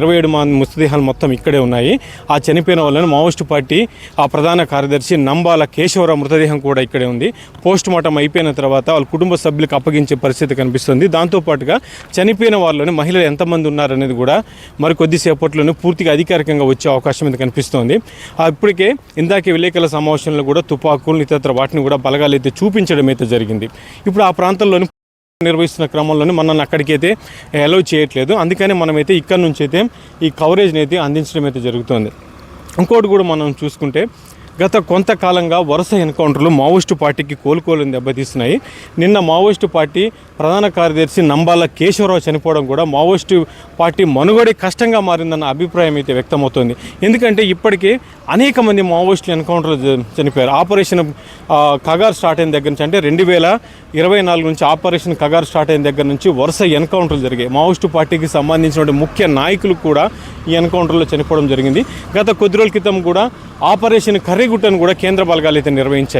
ఇరవై ఏడు మంది మృతదేహాలు మొత్తం ఇక్కడే ఉన్నాయి. ఆ చనిపోయిన వాళ్ళని మావోయిస్టు పార్టీ ఆ ప్రధాన కార్యదర్శి నంబాల కేశవరావు మృతదేహం కూడా ఇక్కడే ఉంది. పోస్ట్ మార్టం అయిపోయిన తర్వాత వాళ్ళ కుటుంబ సభ్యులకు అప్పగించే పరిస్థితి కనిపిస్తుంది. దాంతోపాటుగా చనిపోయిన వాళ్ళని మహిళలు ఎంతమంది ఉన్నారనేది కూడా మరి కొద్దిసేపట్లోనే పూర్తిగా అధికారికంగా వచ్చే అవకాశం ఇది కనిపిస్తోంది. ఇప్పటికే ఇందాక విలేకరుల సమావేశంలో కూడా తుపాకులు ఇతర వాటిని కూడా బలగాలు అయితే చూపించడం అయితే జరిగింది. ఇప్పుడు ఆ ప్రాంతంలోని నిర్వహిస్తున్న క్రమంలోనే మనల్ని అక్కడికైతే అలౌ చేయట్లేదు. అందుకని మనమైతే ఇక్కడ నుంచి అయితే ఈ కవరేజ్ని అయితే అందించడం అయితే జరుగుతుంది. ఇంకోటి కూడా మనం చూసుకుంటే గత కొంతకాలంగా వరుస ఎన్కౌంటర్లు మావోయిస్టు పార్టీకి కోలుకోలేని దెబ్బతీస్తున్నాయి. నిన్న మావోయిస్టు పార్టీ ప్రధాన కార్యదర్శి నంబాల కేశవరావు చనిపోవడం కూడా మావోయిస్టు పార్టీ మనుగడే కష్టంగా మారిందన్న అభిప్రాయం అయితే వ్యక్తమవుతోంది. ఎందుకంటే ఇప్పటికే అనేక మంది మావోయిస్టులు ఎన్కౌంటర్లు చనిపోయారు. ఆపరేషన్ కగార్ స్టార్ట్ అయిన దగ్గర నుంచి అంటే రెండు వేల ఇరవై నాలుగు నుంచి ఆపరేషన్ కగార్ స్టార్ట్ అయిన దగ్గర నుంచి వరుస ఎన్కౌంటర్లు జరిగాయి. మావోయిస్టు పార్టీకి సంబంధించిన ముఖ్య నాయకులు కూడా ఈ ఎన్కౌంటర్లో చనిపోవడం జరిగింది. గత కొద్ది రోజుల క్రితం కూడా ఆపరేషన్ కర్రీగుట్టను కూడా కేంద్ర బలగాలు అయితే నిర్వహించాయి.